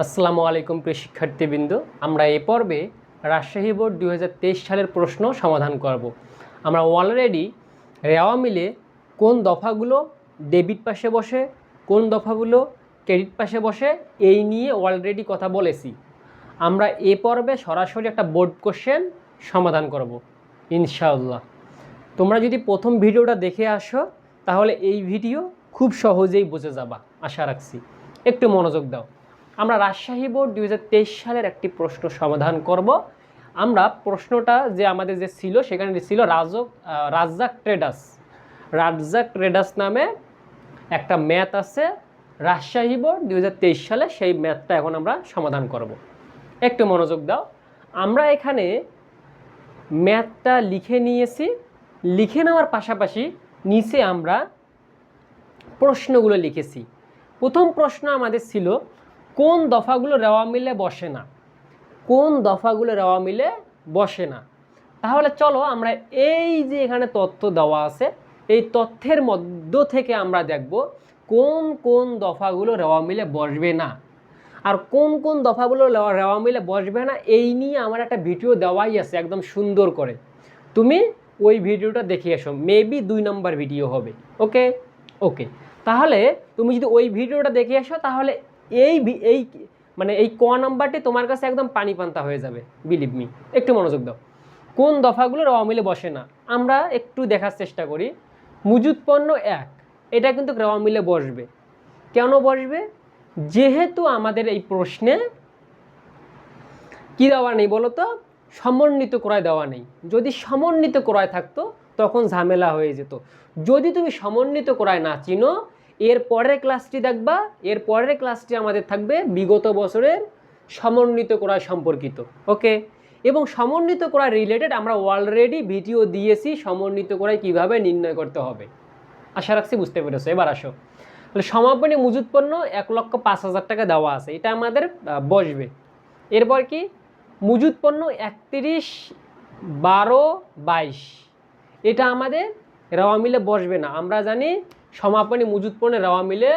আসসালামু আলাইকুম প্রিয় শিক্ষার্থীবৃন্দ। আমরা এ পর্বে রাজশাহী বোর্ড দু হাজার তেইশ সালের প্রশ্ন সমাধান করব। আমরা অলরেডি রেওয়া মিলে কোন দফাগুলো ডেবিট পাশে বসে, কোন দফাগুলো ক্রেডিট পাশে বসে, এই নিয়ে অলরেডি কথা বলেছি। আমরা এ পর্বে সরাসরি একটা বোর্ড কোশ্চেন সমাধান করব, ইনশাআল্লাহ। তোমরা যদি প্রথম ভিডিওটা দেখে আসো, তাহলে এই ভিডিও খুব সহজেই বুঝে যাবা, আশা রাখছি। একটু মনোযোগ দাও। আমরা রাজশাহী বোর্ড দু হাজার তেইশ সালের একটি প্রশ্ন সমাধান করব। আমরা প্রশ্নটা যে আমাদের যে ছিল, সেখানে ছিল রাজক রাজ্জাক ট্রেডার্স। রাজ্জাক ট্রেডার্স নামে একটা ম্যাথ আছে। রাজশাহী বোর্ড দু হাজার তেইশ সালে সেই ম্যাথটা এখন আমরা সমাধান করব। একটু মনোযোগ দাও। আমরা এখানে ম্যাথটা লিখে নিয়েছি। লিখে নেওয়ার পাশাপাশি নিচে আমরা প্রশ্নগুলো লিখেছি। প্রথম প্রশ্ন আমাদের ছিল কোন দফাগুলো রেওয়া মিলে বসে না? কোন দফাগুলো রেওয়া মিলে বসে না? তাহলে চলো আমরা এই যে এখানে তথ্য দেওয়া আছে, এই তথ্যের মধ্য থেকে আমরা দেখব কোন কোন দফাগুলো রেওয়া মিলে বসবে না। আর কোন কোন দফাগুলো রেওয়া- মিলে বসবে না, এই নিয়ে আমার একটা ভিডিও দেওয়াই আছে একদম সুন্দর করে। তুমি ওই ভিডিওটা দেখে এসো, মেবি দুই নম্বর ভিডিও হবে, ওকে? ওকে। তাহলে তুমি যদি ওই ভিডিওটা দেখে আসো তাহলে এই এই মানে এই ক নাম্বারটি তোমার কাছে একদম পানি পান্তা হয়ে যাবে বিলিভ মি একটু মনোযোগ দাও। কোন দফাগুলো রেওয়া মিলে বসে না? আমরা একটু দেখার চেষ্টা করি। মজুদ পণ্য এক, এটা কিন্তু মিলে বসবে। কেন বসবে? যেহেতু আমাদের এই প্রশ্নে কি দেওয়া নেই বলো তো? সমন্বিত ক্রয় দেওয়া নেই। যদি সমন্বিত ক্রয় থাকতো, তখন ঝামেলা হয়ে যেত। যদি তুমি সমন্বিত ক্রয় না চিনো এর পরের ক্লাসটি দেখবা, এর পরের ক্লাসটি আমাদের থাকবে বিগত বছরের সমন্বিত ক্রয় সম্পর্কিত ওকে এবং সমন্বিত ক্রয় রিলেটেড আমরা অলরেডি ভিডিও দিয়েছি সমন্বিত ক্রয় কীভাবে নির্ণয় করতে হবে। আশা রাখছি বুঝতে পেরেছ। এবার আসো। তাহলে সমাপনী মজুদ পণ্য এক লক্ষ পাঁচ হাজার টাকা দেওয়া আছে। এটা আমাদের বসবে। এরপর কি? মজুদ পণ্য একত্রিশ বারো বাইশ। এটা আমাদের রেওয়া মিলে বসবে না। আমরা জানি সমাপনী পণ্য রেওয়া মিলে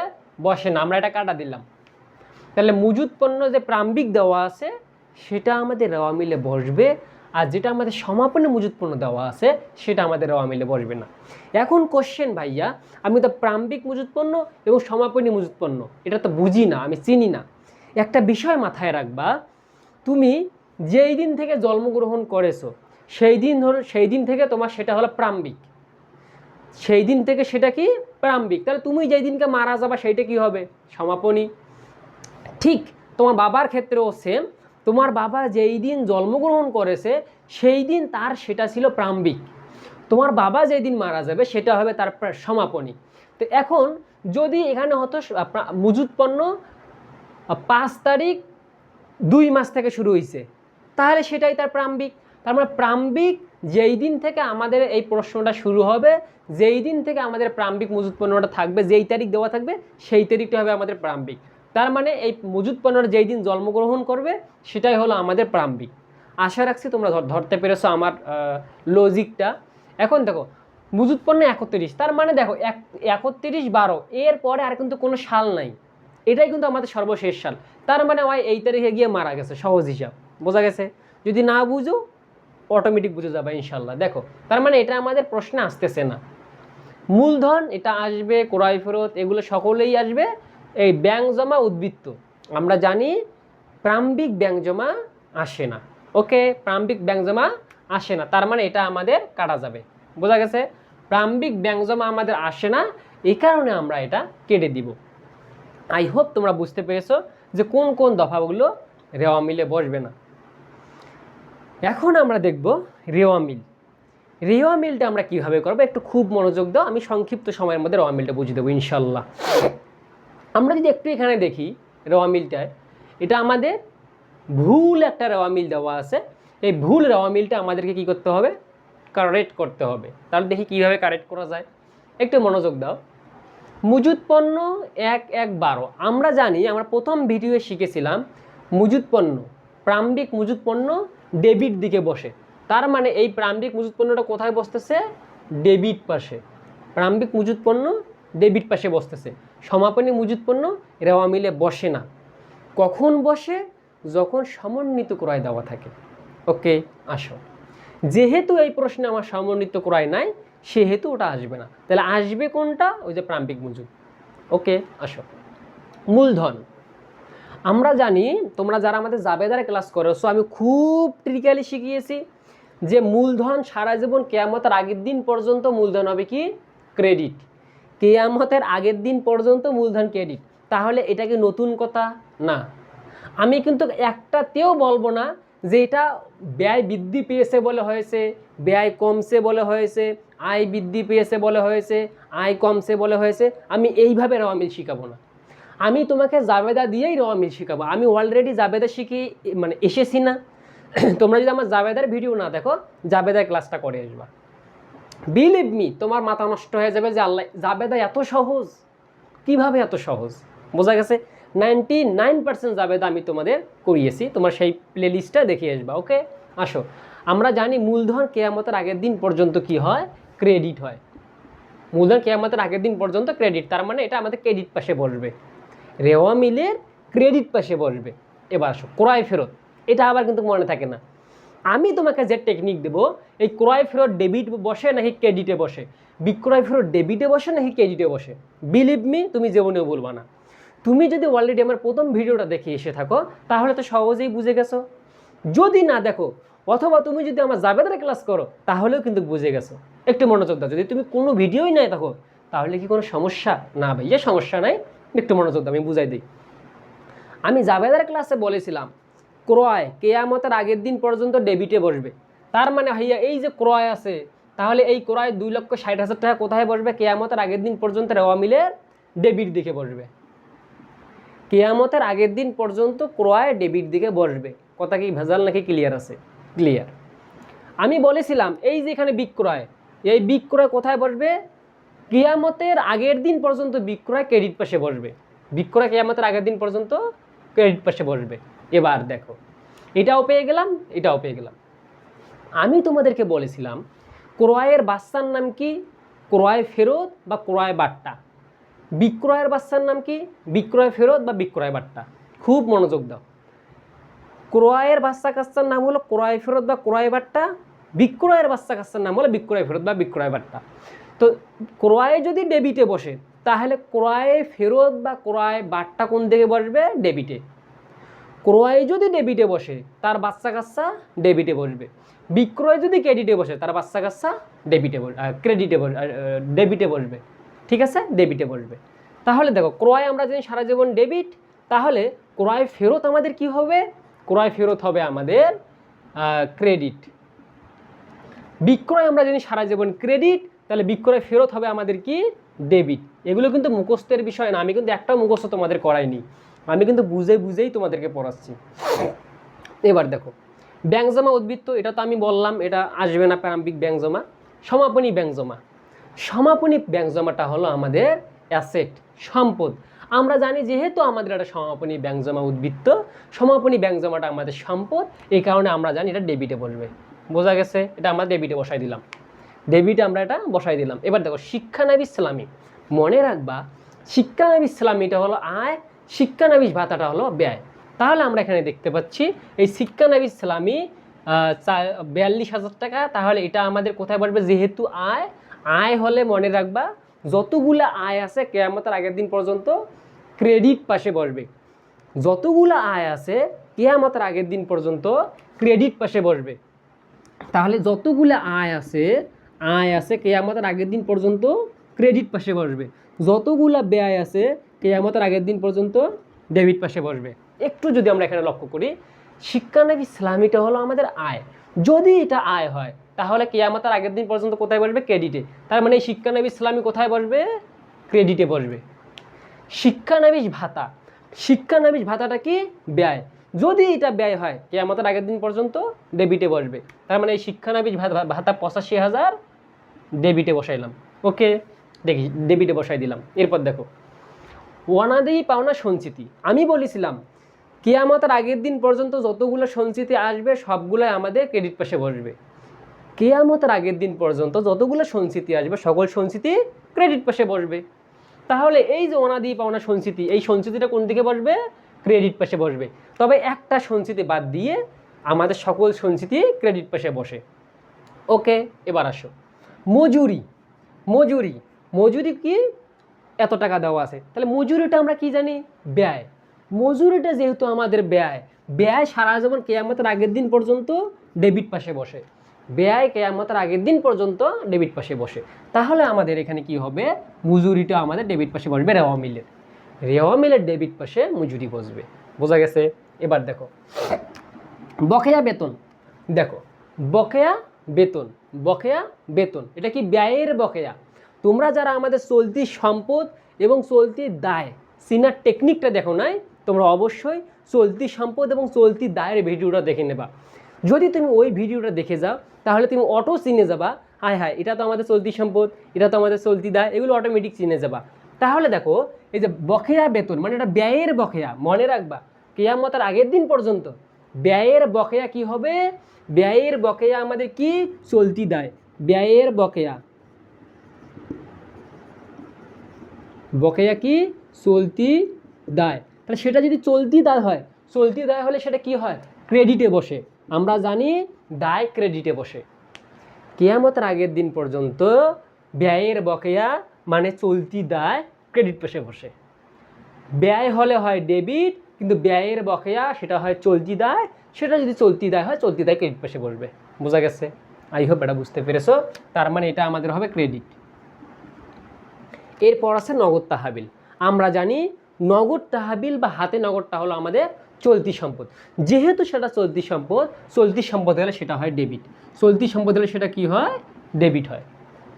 বসে না, আমরা এটা কাটা দিলাম। তাহলে মজুদ পণ্য যে প্রাম্বিক দেওয়া আছে, সেটা আমাদের রেওয়া মিলে বসবে, আর যেটা আমাদের সমাপনী মজুদ পণ্য দেওয়া আছে, সেটা আমাদের রেওয়া মিলে বসবে না। এখন কোশ্চেন ভাইয়া, আমি তো প্রাম্বিক মজুদ পণ্য এবং সমাপনী মজুদ পণ্য, এটা তো বুঝি না, আমি চিনি না। একটা বিষয় মাথায় রাখবা, তুমি যেই দিন থেকে জন্মগ্রহণ করেছ, সেই দিন ধরো, সেই দিন থেকে তোমার সেটা হলো প্রাম্বিক। সেই দিন থেকে সেটা কি প্রাম্বিক তাহলে তুমি যেই দিনকে মারা যাবা সেইটা কি হবে? সমাপনী। ঠিক, তোমার বাবার ক্ষেত্রেও সেম তোমার বাবা যেই দিন জন্মগ্রহণ করেছে, সেই দিন তার সেটা ছিল প্রাম্বিক তোমার বাবা যেই দিন মারা যাবে, সেটা হবে তার সমাপনী। তো এখন যদি এখানে হতো মজুদ পণ্য পাঁচ তারিখ দুই মাস থেকে শুরু হয়েছে তাহলে সেটাই তার প্রাম্বিক তার মানে প্রাম্বিক যেই দিন থেকে আমাদের এই প্রশ্নটা শুরু হবে, যেই দিন থেকে আমাদের প্রাম্বিক মজুদ পণ্যটা থাকবে, যেই তারিখ দেওয়া থাকবে, সেই তারিখটা হবে আমাদের প্রাম্বিক তার মানে এই মজুদ পণ্যটা যেই দিন জন্মগ্রহণ করবে, সেটাই হলো আমাদের প্রাম্বিক আশা রাখছি তোমরা ধর- ধরতে পেরেছ আমার লজিকটা এখন দেখো, মজুদ পণ্য একত্রিশ। তার মানে দেখো, এক একত্রিশ বারো, এর পরে আর কিন্তু কোনো সাল নাই। এটাই কিন্তু আমাদের সর্বশেষ সাল। তার মানে ওই এই তারিখে গিয়ে মারা গেছে, সহজ হিসাব। বোঝা গেছে? যদি না বুঝো অটোমেটিক বুঝে যাবে ইনশাল্লাহ দেখো, তার মানে এটা আমাদের প্রশ্নে আসতেছে না। মূলধন, এটা আসবে, ক্রয় ফেরত, এগুলো সকলেই আসবে, এই ব্যাংক জমা উদ্বৃত্ত। আমরা জানি প্রাম্বিক ব্যাংক জমা আসে না। ওকে প্রাম্বিক ব্যাংক জমা আসে না। তার মানে এটা আমাদের কাটা যাবে। বোঝা গেছে? প্রাম্বিক ব্যাংক জমা আমাদের আসে না এই কারণে আমরা এটা কেটে দিব। আই হোপ তোমরা বুঝতে পেরেছ যে কোন কোন দফাগুলো রেওয়া মিলে বসবে না। এখন আমরা দেখব রেওয়া মিল। রেওয়া মিলটা আমরা কীভাবে করব? একটু খুব মনোযোগ দাও, আমি সংক্ষিপ্ত সময়ের মধ্যে রেওয়া মিলটা বুঝিয়ে দেবো, ইনশাল্লাহ। আমরা যদি একটু এখানে দেখি রেওয়া মিলটায়, এটা আমাদের ভুল একটা রেওয়া মিল দেওয়া আছে। এই ভুল রেওয়া মিলটা আমাদেরকে কি করতে হবে? কারেক্ট করতে হবে। তাহলে দেখি কীভাবে কারেক্ট করা যায়। একটু মনোযোগ দাও। মজুদ পণ্য এক এক বারো। আমরা জানি, আমরা প্রথম ভিডিওয়ে শিখেছিলাম মজুদ পণ্য, প্রাম্বিক মজুদ পণ্য ডেবিট দিকে বসে। তার মানে এই প্রাম্বিক মজুদ পণ্যটা কোথায় বসতেছে? ডেবিট পাশে। প্রাম্বিক মজুদ পণ্য ডেবিট পাশে বসতেছে। সমাপনী মজুদ পণ্য রেওয়া মিলে বসে না। কখন বসে? যখন সমন্বিত ক্রয় দেওয়া থাকে। ওকে, আসো। যেহেতু এই প্রশ্নে আমার সমন্বিত ক্রয় নাই, সেহেতু ওটা আসবে না। তাহলে আসবে কোনটা? ওই যে প্রাম্পিক মজুদ ওকে, আসো। মূলধন। আমরা জানি, তোমরা যারা আমাদের জাবেদারে ক্লাস করো সো আমি খুব ট্রিক্যালি শিখিয়েছি যে মূলধন সারা জীবন কেয়ামতের আগের দিন পর্যন্ত মূলধন হবে কি? ক্রেডিট কেয়ামতের আগের দিন পর্যন্ত মূলধন ক্রেডিট তাহলে এটা কি নতুন কথা? না। আমি কিন্তু একটাতেও বলব না যে এটা ব্যয় বৃদ্ধি পেয়েছে বলে হয়েছে, ব্যয় কমছে বলে হয়েছে, আয় বৃদ্ধি পেয়েছে বলে হয়েছে, আয় কমছে বলে হয়েছে, আমি এইভাবে রওয়ামিল শিখাবো না। আমি তোমাকে জাবেদা দিয়েই রওয়ামিল শিখাবো। আমি অলরেডি জাবেদা শিখি মানে এসেছি না। তোমরা যদি আমার জাবেদার ভিডিও না দেখো, জাবেদার ক্লাসটা করে আসবা। বিলিভ মি তোমার মাথা নষ্ট হয়ে যাবে যে আল্লাহ, জাবেদা এত সহজ। কীভাবে এত সহজ? বোঝা গেছে? নাইনটি নাইন পার্সেন্ট জাবেদা আমি তোমাদের করিয়েছি। তোমার সেই প্লে লিস্টটা দেখিয়ে আসবা ওকে আসো। আমরা জানি মূলধন কেয়ামতের আগের দিন পর্যন্ত কি হয়? ক্রেডিট হয়। মূলধন কেয়ামতের আগের দিন পর্যন্ত ক্রেডিট তার মানে এটা আমাদের ক্রেডিট পাশে বসবে। রেওয়া মিলের ক্রেডিট পাশে বসবে। এবার আসো, ক্রয় ফেরত। এটা আবার কিন্তু মনে থাকে না। আমি তোমাকে যে টেকনিক দেবো, এই ক্রয় ফেরত ডেবিট বসে নাকি ক্রেডিটে বসে? বিক্রয় ফেরত ডেবিটে বসে নাকি ক্রেডিটে বসে? বিলিভ মি তুমি জীবনেও বলবা না। তুমি যদি অলরেডি আমার প্রথম ভিডিওটা দেখে এসে থাকো, তাহলে তো সহজেই বুঝে গেছো। যদি না দেখো, অথবা তুমি যদি আমার জাবেদারে ক্লাস করো, তাহলেও কিন্তু বুঝে গেছো। একটু মনোযোগ দাও। যদি তুমি কোনো ভিডিওই নাই থাকো তাহলে কি কোনো সমস্যা? না ভাই যে সমস্যা নাই। একটু মনোযোগ আমি বুঝাই দিই। আমি জাভেদার ক্লাসে বলেছিলাম, ক্রয় কেয়ামতের আগের দিন পর্যন্ত ডেবিটে বসবে। তার মানে ভাইয়া, এই যে ক্রয় আছে, তাহলে এই ক্রয় দুই লক্ষ ষাট হাজার টাকা কোথায় বসবে? কেয়ামতের আগের দিন পর্যন্ত রেওয়া মিলের ডেবিট দিকে বসবে। কেয়ামতের আগের দিন পর্যন্ত ক্রয় ডেবিট দিকে বসবে। কথা কি ভেজাল নাকি ক্লিয়ার আছে? ক্লিয়ার আমি বলেছিলাম, এই যে এখানে বিক্রয়, এই বিক্রয় কোথায় বসবে? কেয়ামতের আগের দিন পর্যন্ত বিক্রয় ক্রেডিট পাশে বসবে। বিক্রয় কেয়ামতের আগের দিন পর্যন্ত ক্রেডিট পাশে বসবে। এবার দেখো, এটাও পেয়ে গেলাম, এটাও পেয়ে গেলাম। আমি তোমাদেরকে বলেছিলাম, ক্রয়ের বাচ্চার নাম কি? ক্রয় ফেরত বা ক্রয় বাট্টা? বিক্রয়ের বাচ্চার নাম কি? বিক্রয় ফেরত বা বিক্রয় বাট্টা? খুব মনোযোগ দাও। ক্রয়ের বাচ্চা কাচ্চার নাম হলো ক্রয় ফেরত বা ক্রয় বাট্টা। বিক্রয়ের বাচ্চা কাচ্চার নাম হলো বিক্রয় ফেরত বা বিক্রয় বাট্টা। তো ক্রয়ে যদি ডেবিটে বসে, তাহলে ক্রয়ে ফেরত বা ক্রয় বাট্টা কোন দিকে বসবে? ডেবিটে। ক্রয় যদি ডেবিটে বসে, তার বাচ্চা কাচ্চা ডেবিটে বসবে। বিক্রয় যদি ক্রেডিটে বসে, তার বাচ্চা কাচ্চা ডেবিটে ক্রেডিটে ডেবিটে বসবে। ঠিক আছে? ডেবিটে বসবে। তাহলে দেখো, ক্রয় আমরা জানি সারা জীবন ডেবিট। তাহলে ক্রয় ফেরত আমাদের কি হবে? ক্রয় ফেরত হবে আমাদের ক্রেডিট। বিক্রয় আমরা জানি সারা জীবন ক্রেডিট। তাহলে বিক্রয় ফেরত হবে আমাদের কি? ডেবিট। এগুলো কিন্তু মুখস্থের বিষয় না। আমি কিন্তু একটাও মুখস্থ তোমাদের করাইনি। আমি কিন্তু বুঝে বুঝেই তোমাদেরকে পড়াচ্ছি। এবার দেখো, ব্যাংক জমা উদ্বৃত্ত, এটা তো আমি বললাম, এটা আসবে না প্রারম্ভিক ব্যাংক জমা। সমাপনী ব্যাংক জমা। সমাপনী ব্যাংক জমাটা হলো আমাদের অ্যাসেট, সম্পদ। আমরা জানি যেহেতু আমাদের একটা সমাপনী ব্যাংক জমা উদ্বৃত্ত, সমাপনী ব্যাংক জমাটা আমাদের সম্পদ। এই কারণে আমরা জানি এটা ডেবিটে বলবে বোঝা গেছে? এটা আমরা ডেবিটে বসাই দিলাম। ডেবিটে আমরা এটা বসাই দিলাম। এবার দেখো শিক্ষানবী ইসলামী। মনে রাখবা শিক্ষানবী ইসলামীটা হলো আয় শিক্ষানবী ভাতাটা হলো ব্যয়। তাহলে আমরা এখানে দেখতে পাচ্ছি, এই শিক্ষানবী ইসলামী বিয়াল্লিশ হাজার টাকা, তাহলে এটা আমাদের কোথায় বসবে যেহেতু আয় আয় হলে মনে রাখবা, যতগুলো আয় আছে কেয়ামতের আগের দিন পর্যন্ত ক্রেডিট পাশে বসবে। যতগুলো আয় আছে কেয়ামতের আগের দিন পর্যন্ত ক্রেডিট পাশে বসবে। তাহলে যতগুলো আয় আছে আয় আছে, কেয়ামতের আগের দিন পর্যন্ত ক্রেডিট পাশে বসবে। যতগুলো ব্যয় আছে, কেয়ামতের আগের দিন পর্যন্ত ডেবিট পাশে বসবে। একটু যদি আমরা এখানে লক্ষ্য করি শিক্ষানবী ইসলামীটা হলো আমাদের আয়। যদি এটা আয় হয়, তাহলে কেয়ামতের আগের দিন পর্যন্ত কোথায় বসবে? ক্রেডিটে তার মানে শিক্ষানবী ইসলামী কোথায় বসবে? ক্রেডিটে বসবে। শিক্ষানবিশ ভাতা? শিক্ষানবিশ ভাতাটা কি? ব্যয়। যদি এটা ব্যয় হয়, কেয়ামতের আগের দিন পর্যন্ত ডেবিটে বসবে। তার মানে এই শিক্ষানবিশ ভাতা পঁচাশি হাজার ডেবিটে বসাইলাম। ওকে, দেখি, ডেবিটে বসাই দিলাম। এরপর দেখো ওয়ানাদেই পাওনা সঞ্চিতি। আমি বলেছিলাম, কেয়ামতের আগের দিন পর্যন্ত যতগুলো সঞ্চিতি আসবে, সবগুলোই আমাদের ক্রেডিট পাশে বসবে। কেয়ামতের আগের দিন পর্যন্ত যতগুলো সঞ্চিতি আসবে, সকল সঞ্চিতি ক্রেডিট পাশে বসবে। তাহলে এই যে অনাদি পাওনা সঞ্চিতি, এই সঞ্চিতিটা কোন দিকে বসবে? ক্রেডিট পাশে বসবে। তবে একটা সঞ্চিতি বাদ দিয়ে আমাদের সকল সঞ্চিতি ক্রেডিট পাশে বসে। ওকে, এবার আসো। মজুরি মজুরি। মজুরি কি? এত টাকা দেওয়া আছে। তাহলে মজুরিটা আমরা কি জানি? ব্যয়। মজুরিটা যেহেতু আমাদের ব্যয় ব্যয় সারা জীবন কেয়ামতের আগের দিন পর্যন্ত ডেবিট পাশে বসে। ব্যয় কেয়ামতের আগের দিন পর্যন্ত ডেবিট পাশে বসে। তাহলে আমাদের এখানে কি হবে? মজুরিটা আমাদের ডেবিট পাশে বসবে, রেওয়া মিলের। রেওয়া মিলের ডেবিট পাশে মজুরি বসবে। বোঝা গেছে? এবার দেখো। বকেয়া বেতন। দেখো, বকেয়া বেতন, বকেয়া বেতন, এটা কি ব্যয়ের বকেয়া? তোমরা যারা আমাদের চলতি সম্পদ এবং চলতি দায়, সিনার টেকনিকটা দেখো নাই, তোমরা অবশ্যই চলতি সম্পদ এবং চলতি দায়ের ভিডিওটা দেখে নেবা। যদি তুমি ওই ভিডিওটা দেখে যাও, তাহলে তুমি অটো চিনে যাবা, হায় হায়, এটা তো আমাদের চলতি সম্পদ, এটা তো আমাদের চলতি দায়, এগুলো অটোমেটিক চিনে যাবা। তাহলে দেখো, এই যে বকেয়া বেতন মানে এটা ব্যয়ের বকেয়া, মনে রাখবা, কেয়ামতের আগের দিন পর্যন্ত, ব্যয়ের বকেয়া কি হবে? ব্যয়ের বকেয়া আমাদের কি চলতি দায়? ব্যয়ের বকেয়া। বকেয়া কি? চলতি দায়। তাহলে সেটা যদি চলতি দায় হয়, চলতি দায় হলে সেটা কি হয়? ক্রেডিটে বসে। আমরা জানি দায় ক্রেডিটে বসে। কেয়ামতের আগের দিন পর্যন্ত ব্যয়ের বকেয়া মানে চলতি দায় ক্রেডিট পেশে বসে। ব্যয় হলে হয় ডেবিট, কিন্তু ব্যয়ের বকেয়া সেটা হয় চলতি দায় সেটা যদি চলতি দায় হয়, চলতি দায় ক্রেডিট পাশে বসবে। বোঝা গেছে? আই হোপ এটা বুঝতে পেরেছ। তার মানে এটা আমাদের হবে ক্রেডিট এরপর আছে নগদ তাহাবিল। আমরা জানি নগদ তাহাবিল বা হাতে নগদটা হলো আমাদের চলতি সম্পদ। যেহেতু সেটা চলতি সম্পদ চলতি সম্পদ হলে সেটা হয় ডেবিট চলতি সম্পদ হলে সেটা কি হয়? ডেবিট হয়।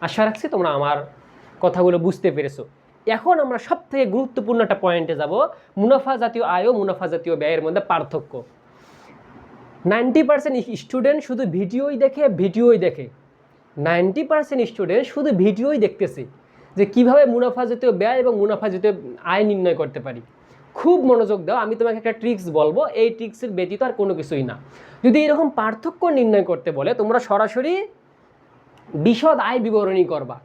আশা রাখছি তোমরা আমার কথাগুলো বুঝতে পেরেছ। এখন আমরা সবথেকে গুরুত্বপূর্ণ একটা পয়েন্টে যাব। মুনাফা জাতীয় আয় ও মুনাফা জাতীয় ব্যয়ের মধ্যে পার্থক্য। নাইনটি পার্সেন্ট স্টুডেন্ট শুধু ভিডিওই দেখে ভিডিওই দেখে। নাইনটি পার্সেন্ট স্টুডেন্ট শুধু ভিডিওই দেখতেছে যে কীভাবে মুনাফা জাতীয় ব্যয় এবং মুনাফা জাতীয় আয় নির্ণয় করতে পারি। খুব মনোযোগ দাও, আমি তোমাকে একটা ট্রিক্স বলব, এই ট্রিক্সের ব্যতীত আর কোনো কিছুই না। যদি এরকম পার্থক্য নির্ণয় করতে বলে, তোমরা সরাসরি বিশদ আয় বিবরণী করবা।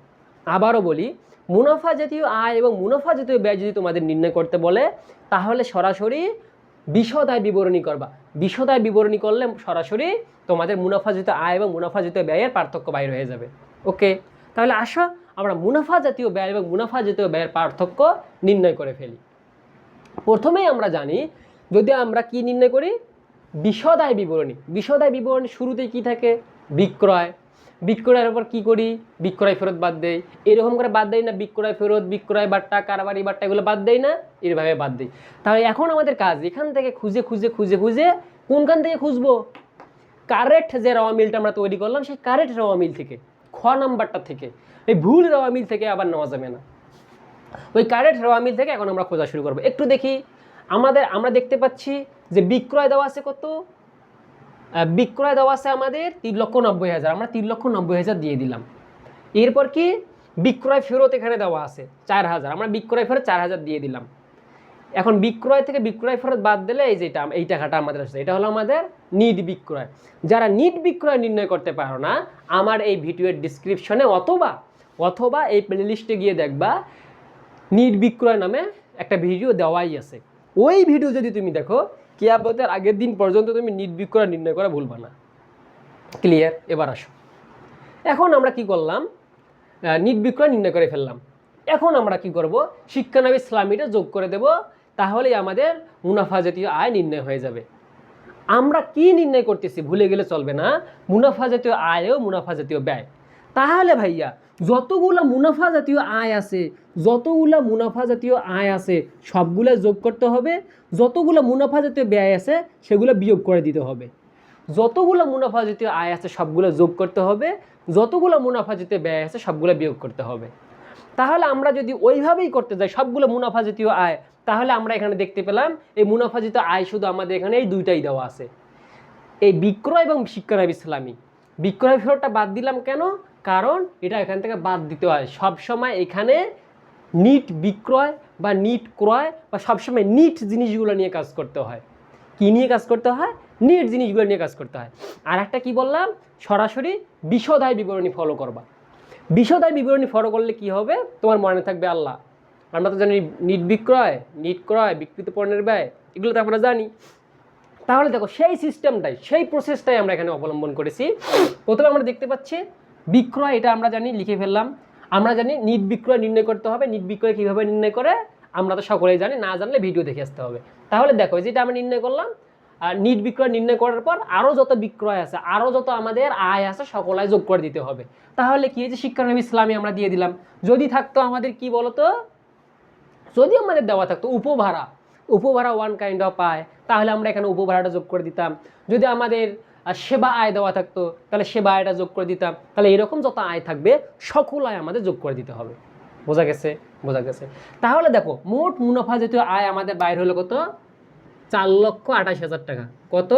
আবারও বলি, মুনাফা জাতীয় আয় এবং মুনাফা জাতীয় ব্যয় যদি তোমাদের নির্ণয় করতে বলে, তাহলে সরাসরি বিশদ আয় বিবরণী করবা। বিশদ আয় বিবরণী করলে সরাসরি তোমাদের মুনাফা জাতীয় আয় এবং মুনাফা জাতীয় ব্যয়ের পার্থক্য বাইর হয়ে যাবে। ওকে? তাহলে আসো, আমরা মুনাফা জাতীয় ব্যয় এবং মুনাফা জাতীয় ব্যয়ের পার্থক্য নির্ণয় করে ফেলি। প্রথমেই আমরা জানি, যদি আমরা কি নির্ণয় করি? বিশদায় বিবরণী। বিশদায় বিবরণী শুরুতেই কি থাকে? বিক্রয়। বিক্রয়ের উপর কি করি? বিক্রয় ফেরত বাদ দেই। এরকম করে বাদ দেই না, বিক্রয় ফেরত, বিক্রয় বাট্টা, কারবারি বাট্টা এগুলো বাদ দেই না এভাবে বাদ দিই। তাহলে এখন আমাদের কাজ, এখান থেকে খুঁজে খুঁজে খুঁজে খুঁজে কোনখান থেকে খুঁজবো? কারেক্ট যে রওয়া মিলটা আমরা তৈরি করলাম, সেই কারেক্ট রওয়া মিল থেকে, খ নাম্বারটা থেকে। এই ভুল রওয়া মিল থেকে আবার নেওয়া যাবে না। ওই কারেক্ট রওয়া মিল থেকে এখন আমরা খোঁজা শুরু করব। একটু দেখি, আমাদের, আমরা দেখতে পাচ্ছি যে বিক্রয় দেওয়া আছে কত? বিক্রয় দেওয়া আছে আমাদের তিন লক্ষ নব্বই হাজার। আমরা তিন লক্ষ নব্বই হাজার দিয়ে দিলাম। এরপর কি? বিক্রয় ফেরত এখানে দেওয়া আছে চার হাজার। আমরা বিক্রয় ফেরত চার হাজার দিয়ে দিলাম। এখন বিক্রয় থেকে বিক্রয় ফেরত বাদ দিলে এই যেটা এই টাকাটা আমাদের আসছে। এটা হলো আমাদের নিট বিক্রয়। যারা নিট বিক্রয় নির্ণয় করতে পারো না, আমার এই ভিডিওর ডিসক্রিপশনে অথবা অথবা এই প্লেলিস্টে গিয়ে দেখবা, নিট বিক্রয় নামে একটা ভিডিও দেওয়াই আছে। ওই ভিডিও যদি তুমি দেখো কেয়াবতের আগের দিন পর্যন্ত তুমি নিট বিক্রয় নির্ণয় করা ভুলবা না। ক্লিয়ার এবার আসো। এখন আমরা কি করলাম? নিট বিক্রয় নির্ণয় করে ফেললাম। এখন আমরা কি করব? শিক্ষানবী ইসলামীটা যোগ করে দেব, তাহলেই আমাদের মুনাফা জাতীয় আয় নির্ণয় হয়ে যাবে। আমরা কি নির্ণয় করতেছি ভুলে গেলে চলবে না। মুনাফা জাতীয় আয় ও মুনাফা জাতীয় ব্যয়। তাহলে ভাইয়া, যতগুলো মুনাফা জাতীয় আয় আছে, যতগুলো মুনাফা জাতীয় আয় আছে সবগুলো যোগ করতে হবে, যতগুলো মুনাফা জাতীয় ব্যয় আছে, সেগুলো বিয়োগ করে দিতে হবে। যতগুলো মুনাফা জাতীয় আয় আছে, সবগুলো যোগ করতে হবে, যতগুলো মুনাফা জাতীয় ব্যয় আছে, সবগুলো বিয়োগ করতে হবে। তাহলে আমরা যদি ওইভাবেই করতে যাই, সবগুলো মুনাফা জাতীয় আয়, তাহলে আমরা এখানে দেখতে পেলাম, এই মুনাফা জাতীয় আয় শুধু আমাদের এখানে এই দুইটাই দেওয়া আছে। এই বিক্রয় এবং শিক্ষানব ইসলামী বিক্রয় ফেরতটা বাদ দিলাম কেন? কারণ এটা এখান থেকে বাদ দিতে হয়। সব সময় এখানে নিট বিক্রয় বা নিট ক্রয় বা সবসময় নিট জিনিসগুলো নিয়ে কাজ করতে হয়। কি নিয়ে কাজ করতে হয়? নিট জিনিসগুলো নিয়ে কাজ করতে হয়। আর একটা কি বললাম? সরাসরি বিশদায় বিবরণী ফলো করবা। বিশদায় বিবরণী ফলো করলে কি হবে? তোমার মনে থাকবে আল্লাহ। আমরা তো জানি নিট বিক্রয়, নিট ক্রয়, বিকৃত পণ্যের ব্যয়, এগুলো তো আমরা জানি। তাহলে দেখো, সেই সিস্টেমটাই সেই প্রসেসটাই আমরা এখানে অবলম্বন করেছি। প্রথমে আমরা দেখতে পাচ্ছি বিক্রয়, এটা আমরা জানি, লিখে ফেললাম। আমরা জানি নিট বিক্রয় নির্ণয় করতে হবে, নিট বিক্রয় কীভাবে নির্ণয় করে, আমরা তো সকলেই জানি, না জানলে ভিডিও দেখে আসতে হবে। তাহলে দেখো যেটা আমরা নির্ণয় করলাম আর নিট বিক্রয় নির্ণয় করার পর আরও যত বিক্রয় আছে আরও যত আমাদের আয় আছে সকলায় যোগ করে দিতে হবে। তাহলে কি যে শিক্ষানবী ইসলামী আমরা দিয়ে দিলাম, যদি থাকতো আমাদের কি বলতো? যদি আমাদের দেওয়া থাকতো উপভাড়া উপভাড়া ওয়ান কাইন্ড অফ আয়, তাহলে আমরা এখানে উপভাড়াটা যোগ করে দিতাম। যদি আমাদের আহ, সেবা আয় দেওয়া থাকতো তাহলে সেবা আয়টা যোগ করে দিতাম। তাহলে এরকম যত আয় থাকবে সকল আয় আমাদের যোগ করে দিতে হবে। বোঝা গেছে? বোঝা গেছে। তাহলে দেখো মোট মুনাফা জাতীয় আয় আমাদের বাইরে হলো কত? চার লক্ষ আঠাশ হাজার টাকা। কত?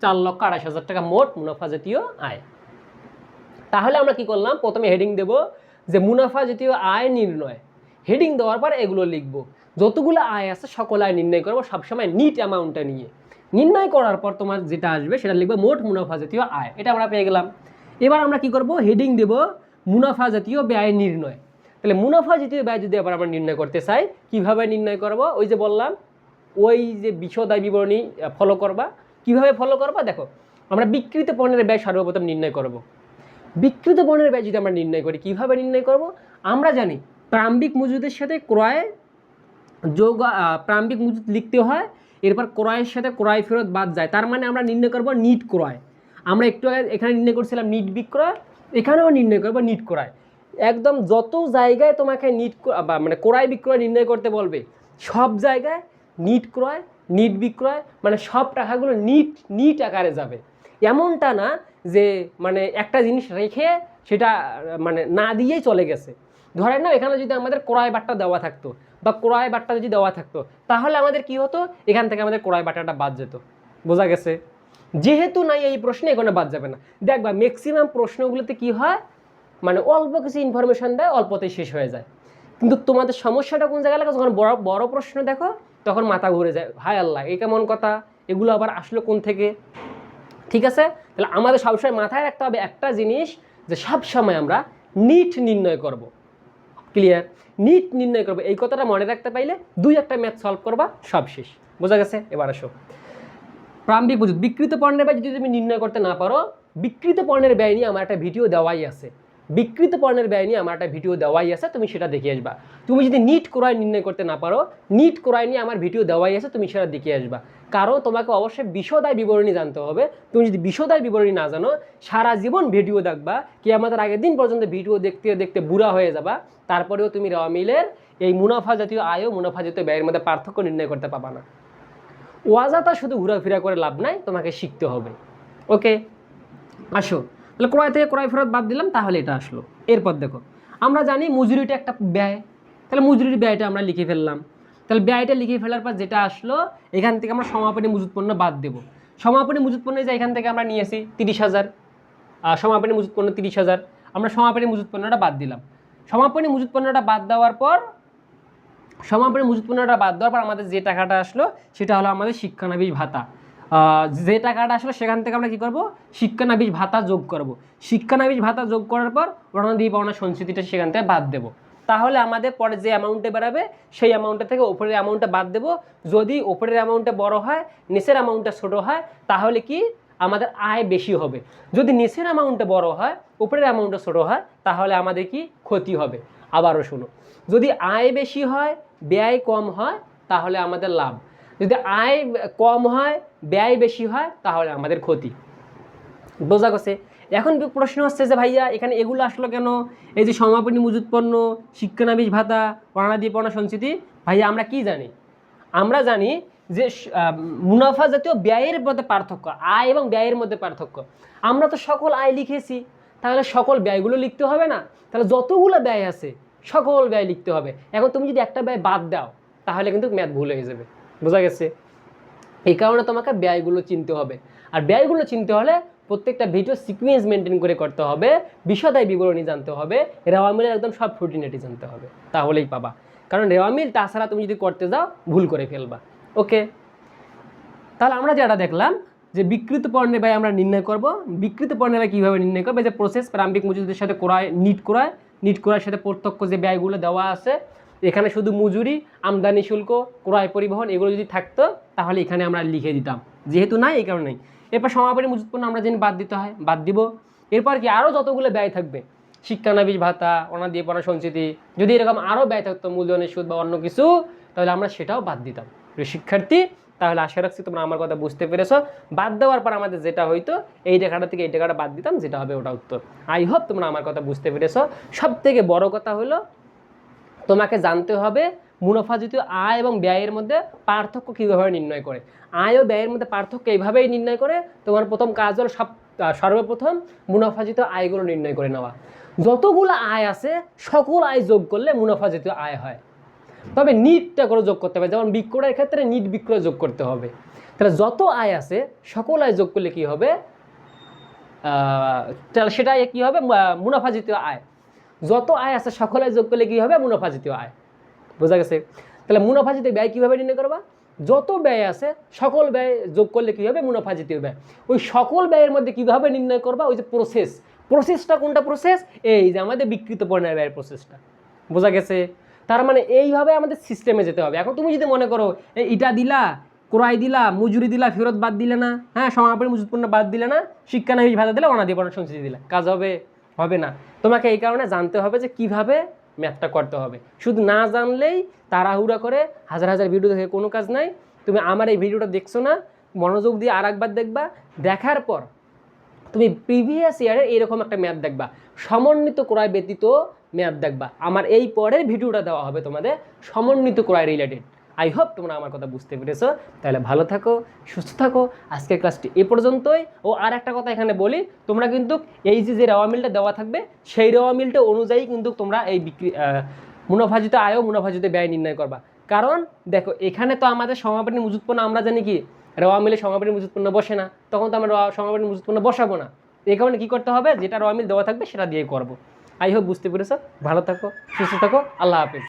চার লক্ষ আঠাশ হাজার টাকা মোট মুনাফা জাতীয় আয়। তাহলে আমরা কি করলাম? প্রথমে হেডিং দেব যে মুনাফা জাতীয় আয় নির্ণয়। হেডিং দেওয়ার পর এগুলো লিখব। যতগুলো আয় আছে সকল আয় নির্ণয় করব সবসময় নিট অ্যামাউন্টটা নিয়ে। নির্ণয় করার পর তোমার যেটা আসবে সেটা লিখবে মোট মুনাফা জাতীয় আয়। এটা আমরা পেয়ে গেলাম। এবার আমরা কি করব? হেডিং দেব মুনাফা জাতীয় ব্যয় নির্ণয়। তাহলে মুনাফা জাতীয় ব্যয় যদি আবার আমরা নির্ণয় করতে চাই কীভাবে নির্ণয় করব? ওই যে বললাম ওই যে বিশদায় বিবরণী ফলো করবা। কীভাবে ফলো করবা? দেখো আমরা বিকৃত পণ্যের ব্যয় সর্বপ্রথম নির্ণয় করব। বিকৃত পণ্যের ব্যয় যদি আমরা নির্ণয় করি কীভাবে নির্ণয় করব? আমরা জানি প্রারম্ভিক মজুদের সাথে ক্রয় যোগ আহ, প্রারম্ভিক মজুদ লিখতে হয়। এরপর ক্রয়ের সাথে ক্রয় ফেরত বাদ যায়। তার মানে আমরা নির্ণয় করব নিট ক্রয়। আমরা একটু আগে এখানে নির্ণয় করছিলাম নিট বিক্রয়, এখানেও নির্ণয় করব নিট ক্রয়। একদম যত জায়গায় তোমাকে নিট বা মানে ক্রয় বিক্রয় নির্ণয় করতে বলবে, সব জায়গায় নিট ক্রয়, নিট বিক্রয় মানে সব টাকাগুলো নিট নিট আকারে যাবে। এমনটা না যে মানে একটা জিনিস রেখে সেটা মানে না দিয়েই চলে গেছে। ধরেন না এখানে যদি আমাদের ক্রয় বাট্টা দেওয়া থাকতো বা ক্রয় বাট্টা যদি দেওয়া থাকতো, তাহলে আমাদের কি হতো? এখান থেকে আমাদের ক্রয় বাট্টাটা বাদ যেত। বোঝা গেছে? যেহেতু নাই, এই প্রশ্নে এখানে বাদ যাবে না। দেখবা ম্যাক্সিমাম প্রশ্নগুলোতে কি হয়? মানে অল্প কিছু ইনফরমেশন দেয়, অল্পতেই শেষ হয়ে যায়। কিন্তু তোমাদের সমস্যাটা কোন জায়গায় লাগে যখন বড় বড় প্রশ্ন দেখো, তখন মাথা ঘুরে যায়। হায় আল্লাহ, এই কেমন কথা? এগুলো আবার আসলো কোন থেকে? ঠিক আছে? তাহলে আমাদের সবসময় মাথায় রাখতে হবে একটা জিনিস, যে সব সময় আমরা নিট নির্ণয় করব। ক্লিয়ার নিট নির্ণয় করব। এই কথাটা মনে রাখতে পাইলে দুই একটা ম্যাথ সলভ করবা, সব শেষ। বোঝা গেছে? এবার আসো। প্রারম্ভিক বুঝুত বিকৃত পণ্যের ব্যয় যদি তুমি নির্ণয় করতে না পারো, বিকৃত পণ্যের ব্যয় নিয়ে আমার একটা ভিডিও দেওয়াই আছে। বিকৃত পণ্যের ব্যয় নিয়ে আমার একটা ভিডিও দেওয়াই আছে, তুমি সেটা দেখে আসবা। তুমি যদি নিট ক্রয় নির্ণয় করতে না পারো, নিট ক্রয় নিয়ে আমার ভিডিও দেওয়াই আছে, তুমি সেটা দেখে আসবা। কারণ তোমাকে অবশ্যই বিশদায় বিবরণী জানতে হবে। তুমি যদি বিশদায় বিবরণী না জানো, সারা জীবন ভিডিও দেখবা কি আমাদের আগের দিন পর্যন্ত ভিডিও দেখতে দেখতে বুড়া হয়ে যাবা। তারপরেও তুমি রেওয়া মিলের এই মুনাফা জাতীয় আয় ও মুনাফা জাতীয় ব্যয়ের মধ্যে পার্থক্য নির্ণয় করতে পাবা না। ওয়াজাতা শুধু ঘোরাফেরা করে লাভ নাই, তোমাকে শিখতে হবে। ওকে? আসো। তাহলে ক্রয় থেকে ক্রয় ফেরত বাদ দিলাম, তাহলে এটা আসলো। এরপর দেখো, আমরা জানি মজুরিটা একটা ব্যয়। তাহলে মজুরির ব্যয়টা আমরা লিখে ফেললাম। তাহলে ব্যয়টা লিখে ফেলার পর যেটা আসলো, এখান থেকে আমরা সমাপনী মজুত পণ্য বাদ দেবো। সমাপনী মজুত পণ্য যে এখান থেকে আমরা নিয়েছি তিরিশ হাজার সমাপনী মজুত পণ্য তিরিশ হাজার, আমরা সমাপনী মজুত পণ্যটা বাদ দিলাম। সমাপনী মজুত পণ্যটা বাদ দেওয়ার পর, সমাপনী মজুত পণ্যটা বাদ দেওয়ার পর আমাদের যে টাকাটা আসলো, সেটা হলো আমাদের শিক্ষানবিশ ভাতা। যে টাকাটা আসলো সেখান থেকে আমরা কি করব? শিক্ষানবিশ ভাতা যোগ করব। শিক্ষানবিশ ভাতা যোগ করার পর রণদী পাওনা সঞ্চিতিটা সেখান থেকে বাদ দেব। তাহলে আমাদের পরে যে অ্যামাউন্টে বেরাবে, সেই অ্যামাউন্টটা থেকে ওপরের অ্যামাউন্টটা বাদ দেব। যদি ওপরের অ্যামাউন্টটা বড় হয়, নিচের অ্যামাউন্টটা ছোট হয়, তাহলে কি? আমাদের আয় বেশি হবে। যদি নিচের অ্যামাউন্টটা বড় হয়, উপরের অ্যামাউন্টটা ছোট হয়, তাহলে আমাদের কি? ক্ষতি হবে। আবারও শুনো। যদি আয় বেশি হয়, ব্যয় কম হয়, তাহলে আমাদের লাভ। যদি আয় কম হয়, ব্যয় বেশি হয়, তাহলে আমাদের ক্ষতি। বোঝা গেছে? এখন প্রশ্ন হচ্ছে যে, ভাইয়া, এখানে এগুলো আসলো কেন? এই যে সমাপনী মজুত পণ্য, শিক্ষানবিশ ভাতা অনাদি পণ্য সঞ্চিতি, ভাইয়া, আমরা কি জানি? আমরা জানি যে মুনাফা জাতীয় ব্যয়ের মধ্যে পার্থক্য, আয় এবং ব্যয়ের মধ্যে পার্থক্য। আমরা তো সকল আয় লিখেছি, তাহলে সকল ব্যয়গুলো লিখতে হবে না? তাহলে যতগুলো ব্যয় আছে, সকল ব্যয় লিখতে হবে। এখন তুমি যদি একটা ব্যয় বাদ দাও, তাহলে কিন্তু ম্যাথ ভুল হয়ে যাবে। বোঝা গেছে? এই কারণে তোমাকে ব্যয়গুলো চিনতে হবে। আর ব্যয়গুলো চিনতে হলে প্রত্যেকটা ভিডিও সিকুয়েন্স মেনটেন করে করতে হবে বিশদায় বিবরণী জানতে হবে রেওয়া মিলের একদম সব ফুটিনেটি জানতে হবে, তাহলেই পাবা। কারণ রেওয়া মিল তাছাড়া তুমি যদি করতে যাও, ভুল করে ফেলবা। ওকে তাহলে আমরা যেটা দেখলাম, যে বিকৃত পণ্যের ব্যয় আমরা নির্ণয় করব। বিকৃত পণ্যের ব্যয় কীভাবে নির্ণয় করব? যে প্রসেস প্রারম্ভিক মজুদের সাথে ক্রয় নিট ক্রয় নিট ক্রয়ের সাথে প্রত্যক্ষ যে ব্যয়গুলো দেওয়া আছে এখানে শুধু মজুরি, আমদানি শুল্ক, ক্রয় পরিবহন এগুলো যদি থাকতো, তাহলে এখানে আমরা লিখে দিতাম। যেহেতু নাই, এই কারণেই। এরপর সমাপনী মজুত পণ্য আমরা যেন বাদ দিতে হয়, বাদ দিব। এরপর কি আরও যতগুলো ব্যয় থাকবে? শিক্ষানবিশ ভাতা দিয়ে পড়া সঞ্চিতি, যদি এরকম আরও ব্যয় থাকতো মূলধনের সুদ বা অন্য কিছু, তাহলে আমরা সেটাও বাদ দিতাম। শিক্ষার্থী, তাহলে আশা রাখছি তোমরা আমার কথা বুঝতে পেরেছ। বাদ দেওয়ার পর আমাদের যেটা হইতো, এই টাকাটা থেকে এই টাকাটা বাদ দিতাম, যেটা হবে ওটা উত্তর। আই হোপ তোমরা আমার কথা বুঝতে পেরেছ। সব থেকে বড় কথা হলো তোমাকে জানতে হবে মুনাফা জাতীয় আয় এবং ব্যয়ের মধ্যে পার্থক্য কীভাবে নির্ণয় করে। আয় ও ব্যয়ের মধ্যে পার্থক্য এইভাবেই নির্ণয় করে তোমার প্রথম কাজ হলো সব সর্বপ্রথম মুনাফা জাতীয় আয়গুলো নির্ণয় করে নেওয়া। যতগুলো আয় আছে সকল আয় যোগ করলে মুনাফা জাতীয় আয় হয়। তবে নিটটা করে যোগ করতে হবে যেমন বিক্রয়ের ক্ষেত্রে নিট বিক্রয় যোগ করতে হবে। তাহলে যত আয় আছে সকল আয় যোগ করলে কি হবে? আহ, তাহলে সেটা কি হবে? মু- মুনাফা জাতীয় আয়। যত আয় আছে, সকল আয় যোগ করলে কি হবে? মুনাফা জাতীয় আয়। বোঝা গেছে? তাহলে মুনাফা জাতীয় ব্যয় কীভাবে নির্ণয় করবা? যত ব্যয় আছে, সকল ব্যয় যোগ করলে কী হবে? মুনাফা জাতীয় ব্যয়। ওই সকল ব্যয়ের মধ্যে কীভাবে নির্ণয় করবা? ওই যে প্রসেস প্রসেসটা কোনটা প্রসেস এই যে আমাদের বিকৃত পণ্যের ব্যয়ের প্রসেসটা বোঝা গেছে? তার মানে এইভাবে আমাদের সিস্টেমে যেতে হবে। এখন তুমি যদি মনে করো ইটা দিলা, ক্রয় দিলা, মজুরি দিলা, ফেরত বাদ দিলে না হ্যাঁ সমাপনী মজুত পণ্য বাদ দিলে না, শিক্ষানবিশ ভাতা দিলে অনাদি সঞ্চিতি দিলা। কাজ হবে। হবে না। তোমাকে এই কারণে জানতে হবে যে কীভাবে ম্যাথটা করতে হবে। শুধু না জানলেই তাড়াহুড়া করে হাজার হাজার ভিডিও দেখে কোনো কাজ নাই। তুমি আমার এই ভিডিওটা দেখছ না, মনোযোগ দিয়ে আর একবার দেখবা। দেখার পর তুমি প্রিভিয়াস ইয়ারে এরকম একটা ম্যাথ দেখবা। সমন্বিত ক্রয় ব্যতীত ম্যাথ দেখবা। আমার এই পরের ভিডিওটা দেওয়া হবে তোমাদের সমন্বিত ক্রয় রিলেটেড আই হোপ তোমরা আমার কথা বুঝতে পেরেছ। তাহলে ভালো থাকো, সুস্থ থাকো। আজকের ক্লাসটি এ পর্যন্তই। ও আর একটা কথা এখানে বলি, তোমরা কিন্তু এই যে যে রেওয়া মিলটা দেওয়া থাকবে। সেই রেওয়া মিলটা অনুযায়ী কিন্তু তোমরা এই বিক্রি মুনাফাজিত আয় মুনাফাজিত ব্যয় নির্ণয় করবা। কারণ দেখো, এখানে তো আমাদের সমাপনী পণ্য আমরা জানি কি রেওয়া মিলে সমাপনী পণ্য বসে না। তখন তো আমরা সমাপনী পণ্য বসাবো না। এই কারণে কী করতে হবে, যেটা রেওয়া মিল দেওয়া থাকবে, সেটা দিয়ে করব। আই হোপ বুঝতে পেরেছ। ভালো থাকো, সুস্থ থাকো। আল্লাহ হাফিজ।